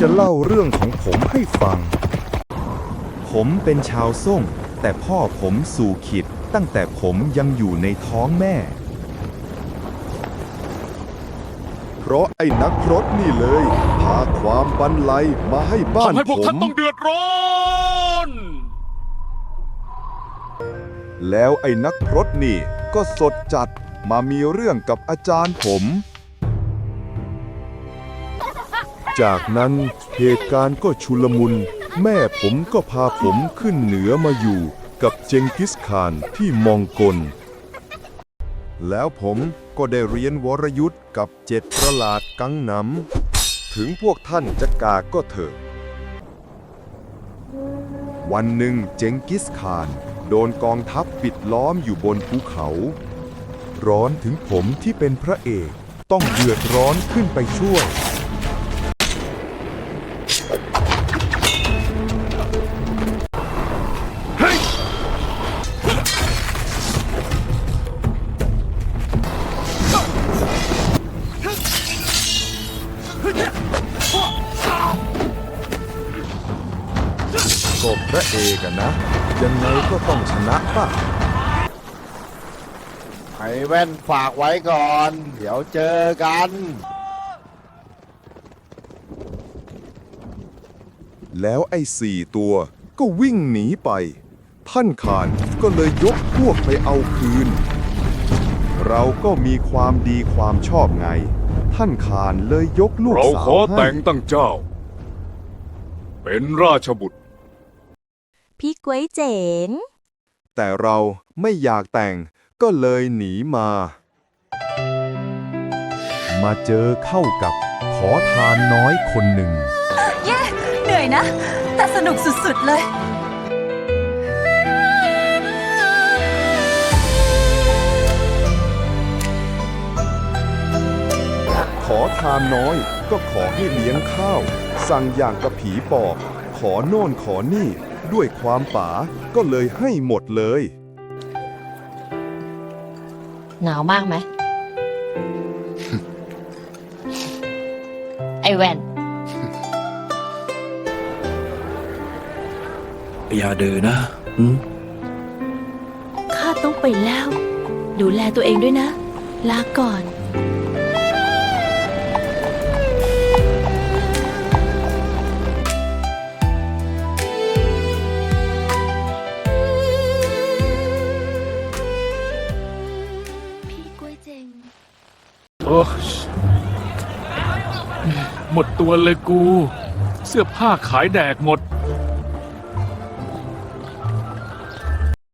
จะเล่าเรื่องของผมให้ฟัง ผมเป็นชาวส่ง แต่พ่อผมสู่ขิดตั้งแต่ผมยังอยู่ในท้องแม่ เพราะไอ้นักพรตนี่เลย พาความบันไลมาให้บ้านทำให้พวกผท่านมต้องเดือดร้อน แล้วไอ้นักพรตนี่ก็สดจัดมามีเรื่องกับอาจารย์ผม จากนั้นเหตุการณ์ก็ชุลมุน แม่ผมก็พาผมขึ้นเหนือมาอยู่กับเจงกิสขานที่มองกล แล้วผมก็ได้เรียนวรยุทธ์กับเจ็ดประหลาดกังนำถึงพวกท่านจะกากก็เถอะ วันหนึ่งเจงกิสขานโดนกองทัพปิดล้อมอยู่บนภูเขา ร้อนถึงผมที่เป็นพระเอก ต้องเดือดร้อนขึ้นไปช่วย ก็พระเอกอะนะ ยังไงก็ต้องชนะป่ะไอ้แว่นฝากไว้ก่อน เดี๋ยวเจอกัน แล้วไอ้สี่ตัวก็วิ่งหนีไป ท่านขานก็เลยยกพวกไปเอาคืน เราก็มีความดีความชอบไง ท่านขานเลยยกลูกเราสาขวอให้ แต่งตั้งเจ้า เป็นราชบุตร พี่กล้วยเจ๋ง แต่เราไม่อยากแต่งก็เลยหนีมา มาเจอเข้ากับขอทานน้อยคนหนึ่ง เย้เหนื่อยนะ แต่สนุกสุดๆเลย ขอทานน้อยก็ขอให้เลี้ยงข้าว สั่งอย่างกับผีปอบ ขอโน่นขอนี่ ด้วยความป๋าก็เลยให้หมดเลย หนาวมากไหม ไอแวนอย่าเดินนะอืมข้าต้องไปแล้ว ดูแลตัวเองด้วยนะ ลาก่อน โอ้หมดตัวเลยกู เสื้อผ้าขายแดกหมด